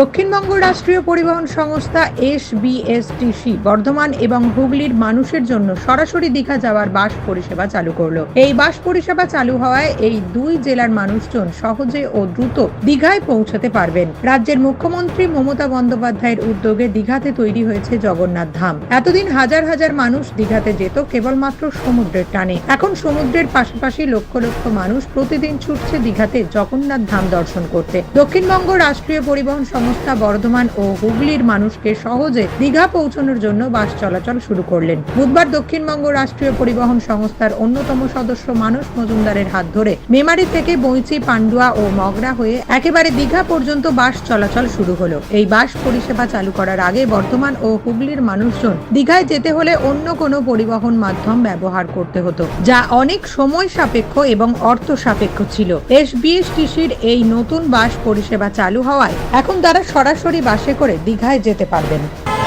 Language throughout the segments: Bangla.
দক্ষিণবঙ্গ রাষ্ট্রীয় পরিবহন সংস্থা এস এসবিএসটিসি বর্ধমান এবং হুগলির মানুষের জন্য সরাসরি দীঘা যাওয়ার বাস পরিষেবা চালু করল। এই বাস পরিষেবা চালু হওয়ায় এই দুই জেলার মানুষজন সহজে ও দ্রুত দীঘায় পৌঁছাতে পারবেন। রাজ্যের মুখ্যমন্ত্রী মমতা বন্দ্যোপাধ্যায়ের উদ্যোগে দীঘাতে তৈরি হয়েছে জগন্নাথ ধাম। এতদিন হাজার হাজার মানুষ দীঘাতে যেত, কেবলমাত্র সমুদ্রের টানে। এখন সমুদ্রের পাশাপাশি লক্ষ লক্ষ মানুষ প্রতিদিন ছুটছে দীঘাতে জগন্নাথ ধাম দর্শন করতে। দক্ষিণবঙ্গ রাষ্ট্রীয় পরিবহন সংস্থা বর্ধমান ও হুগলির মানুষকে সহজে দীঘা পৌঁছানোর জন্য বাস চলাচল শুরু করলেন। বুধবার দক্ষিণবঙ্গ রাষ্ট্রীয় পরিবহন সংস্থার অন্যতম সদস্য মানস মজুমদারের হাত ধরে মেমারি থেকে বইচি পান্ডুয়া ও মগরা হয়ে একেবারে দীঘা পর্যন্ত বাস চলাচল শুরু হলো। এই বাস পরিষেবা চালু করার আগে বর্ধমান ও হুগলির মানুষজন দীঘায় যেতে হলে অন্য কোনো পরিবহন মাধ্যম ব্যবহার করতে হতো, যা অনেক সময় সাপেক্ষ এবং অর্থ সাপেক্ষ ছিল। এসবিএসটিসির এই নতুন বাস পরিষেবা চালু হওয়ায় এখন তারা সরাসরি বাসে করে দীঘায় যেতে পারবেন।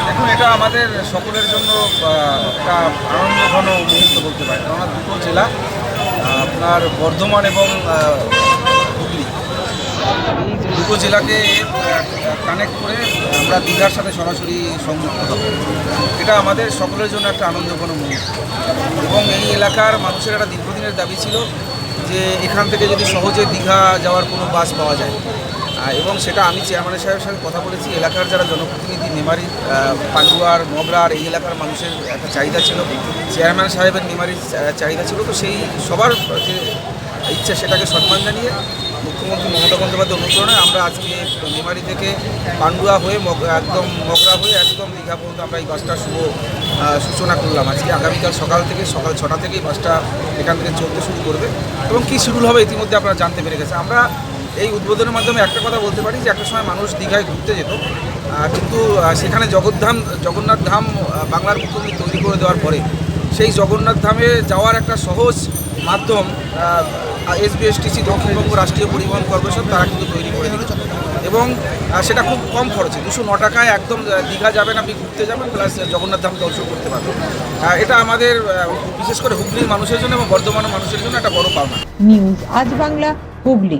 দেখুন, এটা আমাদের সকলের জন্য একটা আনন্দঘন মুহূর্ত বলতে পারি কেননা দুটো জেলা আপনার বর্ধমান এবং হুগলি। এই দুটো জেলাকে কানেক্ট করে আমরা দীঘার সাথে সরাসরি সংযুক্ত হব। এটা আমাদের সকলের জন্য একটা আনন্দঘন মুহূর্ত। এবং এই এলাকার মানুষের একটা দীর্ঘদিনের দাবি ছিল যে এখান থেকে যদি সহজে দীঘা যাওয়ার কোনো বাস পাওয়া যায় এবং সেটা আমি চেয়ারম্যানের সাহেবের সাথে কথা বলেছি। এলাকার যারা জনপ্রতিনিধি মেমারি আহ, পান্ডুয়ার মগরার এই এলাকার মানুষের একটা চাহিদা ছিল। চেয়ারম্যান সাহেবের মেমারির চাহিদা ছিল। তো সেই সবার যে ইচ্ছা সেটাকে সম্মান জানিয়ে মুখ্যমন্ত্রী মমতা বন্দ্যোপাধ্যায় অনুপ্রেরণায় আমরা আজকে মেমারি থেকে পান্ডুয়া হয়ে একদম মগরা হয়ে একদম দীঘা পর্যন্ত আমরা এই বাসটা শুভ সূচনা করলাম। আজকে আগামীকাল সকাল থেকে সকাল ছটা থেকে এই বাসটা এখান থেকে চলতে শুরু করবে। এবং কী শিডিউল হবে ইতিমধ্যে আপনারা জানতে পেরে গেছে আমরা এই উদ্বোধনের মাধ্যমে একটা কথা বলতে পারি যে একটা সময় মানুষ দীঘায় ঘুরতে যেত। কিন্তু সেখানে জগদ্ধাম, জগন্নাথ ধাম বাংলার মুখ্যমন্ত্রী তৈরি করে দেওয়ার পরে সেই জগন্নাথ ধামে যাওয়ার একটা সহজ মাধ্যম এসবিএসটিসি দক্ষিণবঙ্গ রাষ্ট্রীয় পরিবহন কর্পোরেশন, তারা কিন্তু তৈরি করে দিল। এবং সেটা খুব কম খরচে, দুশো ন টাকায় একদম দীঘা যাবেন আপনি, ঘুরতে যাবেন, প্লাস জগন্নাথ ধাম দর্শন করতে পারবেন। এটা আমাদের বিশেষ করে হুগলির মানুষের জন্য এবং বর্ধমানের মানুষের জন্য একটা বড় পাওনা। নিউজ, আজ বাংলা, হুগলি।